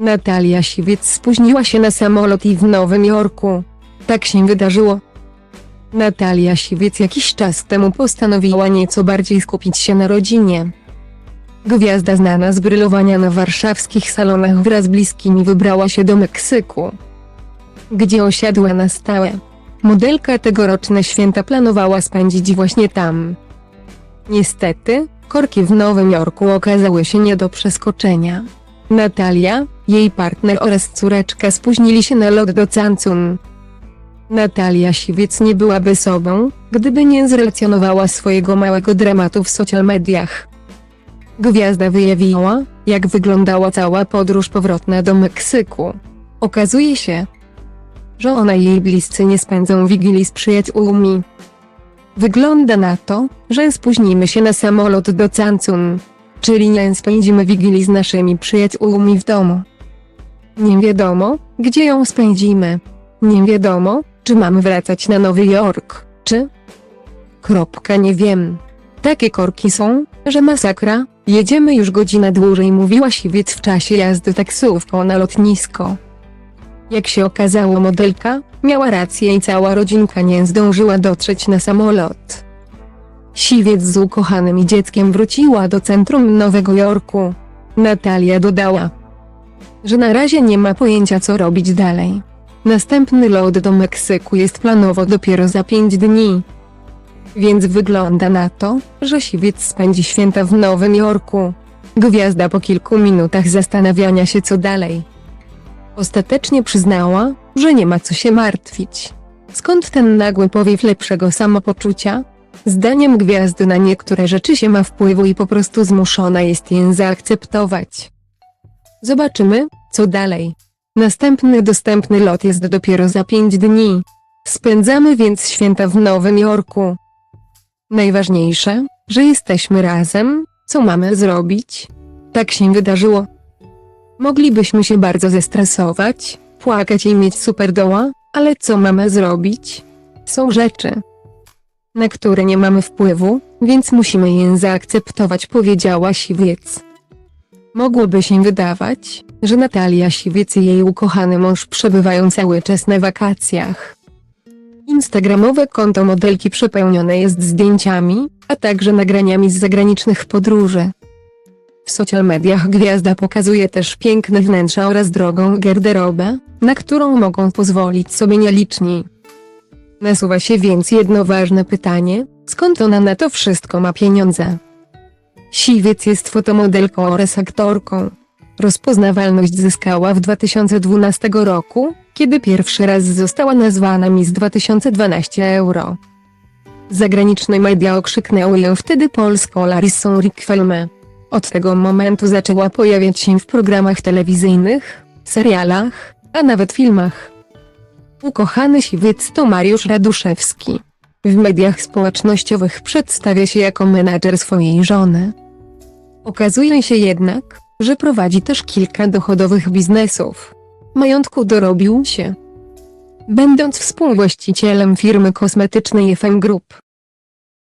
Natalia Siwiec spóźniła się na samolot i w Nowym Jorku. Tak się wydarzyło. Natalia Siwiec jakiś czas temu postanowiła nieco bardziej skupić się na rodzinie. Gwiazda znana z brylowania na warszawskich salonach wraz z bliskimi wybrała się do Meksyku, gdzie osiadła na stałe. Modelka tegoroczne święta planowała spędzić właśnie tam. Niestety, korki w Nowym Jorku okazały się nie do przeskoczenia. Natalia, jej partner oraz córeczka spóźnili się na lot do Cancun. Natalia Siwiec nie byłaby sobą, gdyby nie zrelacjonowała swojego małego dramatu w social mediach. Gwiazda wyjawiła, jak wyglądała cała podróż powrotna do Meksyku. Okazuje się, że ona i jej bliscy nie spędzą wigilii z przyjaciółmi. Wygląda na to, że spóźnimy się na samolot do Cancun, czyli nie spędzimy wigilii z naszymi przyjaciółmi w domu. Nie wiadomo, gdzie ją spędzimy. Nie wiadomo, czy mamy wracać na Nowy Jork, czy... Kropka nie wiem. Takie korki są, że masakra, jedziemy już godzinę dłużej mówiła siwiec w czasie jazdy taksówką na lotnisko. Jak się okazało modelka, miała rację i cała rodzinka nie zdążyła dotrzeć na samolot. Siwiec z ukochanym i dzieckiem wróciła do centrum Nowego Jorku. Natalia dodała, że na razie nie ma pojęcia co robić dalej. Następny lot do Meksyku jest planowo dopiero za pięć dni. Więc wygląda na to, że siwiec spędzi święta w Nowym Jorku. Gwiazda po kilku minutach zastanawiania się co dalej. Ostatecznie przyznała, że nie ma co się martwić. Skąd ten nagły powiew lepszego samopoczucia? Zdaniem gwiazdy na niektóre rzeczy się ma wpływu i po prostu zmuszona jest je zaakceptować. Zobaczymy, co dalej. Następny dostępny lot jest dopiero za pięć dni. Spędzamy więc święta w Nowym Jorku. Najważniejsze, że jesteśmy razem, co mamy zrobić? Tak się wydarzyło. Moglibyśmy się bardzo zestresować, płakać i mieć super doła, ale co mamy zrobić? Są rzeczy, na które nie mamy wpływu, więc musimy je zaakceptować, powiedziała Siwiec. Mogłoby się wydawać, że Natalia Siwiec i jej ukochany mąż przebywają cały czas na wakacjach. Instagramowe konto modelki przepełnione jest zdjęciami, a także nagraniami z zagranicznych podróży. W social mediach gwiazda pokazuje też piękne wnętrza oraz drogą garderobę, na którą mogą pozwolić sobie nieliczni. Nasuwa się więc jedno ważne pytanie, skąd ona na to wszystko ma pieniądze? Siwiec jest fotomodelką oraz aktorką. Rozpoznawalność zyskała w 2012 roku, kiedy pierwszy raz została nazwana Miss 2012 Euro. Zagraniczne media okrzyknęły ją wtedy polską Larissą Riquelme. Od tego momentu zaczęła pojawiać się w programach telewizyjnych, serialach, a nawet filmach. Ukochany siwiec to Mariusz Raduszewski. W mediach społecznościowych przedstawia się jako menadżer swojej żony. Okazuje się jednak, że prowadzi też kilka dochodowych biznesów. Majątku dorobił się. Będąc współwłaścicielem firmy kosmetycznej FM Group,